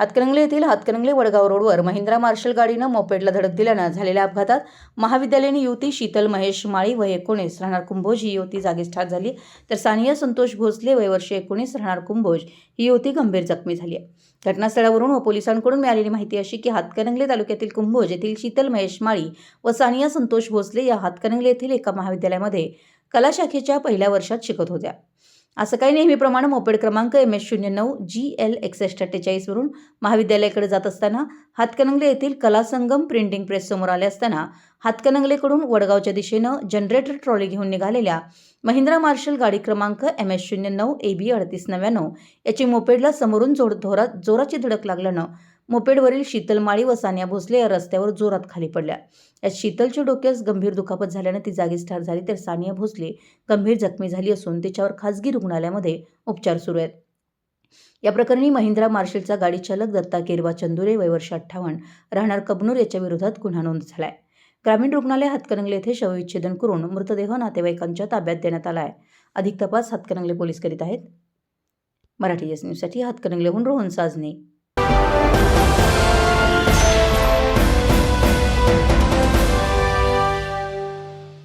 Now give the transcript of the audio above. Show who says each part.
Speaker 1: हातकणंगले येथील हातकणंगले वडगाव रोडवर महिंद्रा मार्शल गाडीनं मोपेडला धडक दिल्यानं झालेल्या अपघातात महाविद्यालयीन युवती शीतल महेश माळी वय एकोणीस राहणार कुंभोज. ही युवती जागीच ठार झाली तर सानिया संतोष भोसले वयवर्षी एकोणीस राहणार कुंभोज. ही युवती गंभीर जखमी झाली आहे. घटनास्थळावरून व पोलिसांकडून मिळालेली माहिती अशी की हातकणंगले तालुक्यातील कुंभोज येथील शीतल महेश माळी व सानिया संतोष भोसले या हातकणंगले येथील एका महाविद्यालयामध्ये कला शाखेच्या पहिल्या वर्षात शिकत होत्या. असं काही नेहमीप्रमाणे मोपेड क्रमांक एम एस शून्य नऊ जी एल एकसष्ट अठ्ठेचाळीसवरून महाविद्यालयाकडे जात असताना हातकणंगले येथील कलासंगम प्रिंटिंग प्रेस समोर आले असताना हातकणंगलेकडून वडगावच्या दिशेनं जनरेटर ट्रॉली घेऊन निघालेल्या महिंद्रा मार्शल गाडी क्रमांक एम एस शून्य नऊ ए बी अडतीस नव्याण्णव याची मोपेडला समोरून जोड धोरा जोराची धडक लागल्यानं मोपेडवरील शीतलमाळी व सानिया भोसले या रस्त्यावर जोरात खाली पडल्या. यात शीतलच्या डोक्यास गंभीर दुखापत झाल्यानं ती जागीच ठार झाली तर सानिया भोसले गंभीर जखमी झाली असून तिच्यावर खासगी रुग्णालयामध्ये उपचार सुरू आहेत. या प्रकरणी महिंद्रा मार्शलचा गाडी चालक दत्ता केरवा चंदुरे वय वर्ष अठ्ठावन्न राहणार कबनूर याच्या विरोधात गुन्हा नोंद झालाय. ग्रामीण रुग्णालय हातकणंगले येथे शवविच्छेदन करून मृतदेह नातेवाईकांच्या ताब्यात देण्यात आला आहे. अधिक तपास हातकणंगले पोलीस करीत आहेत. मराठी एस न्यूजसाठी हातकणंगलेहून रोहन साजने.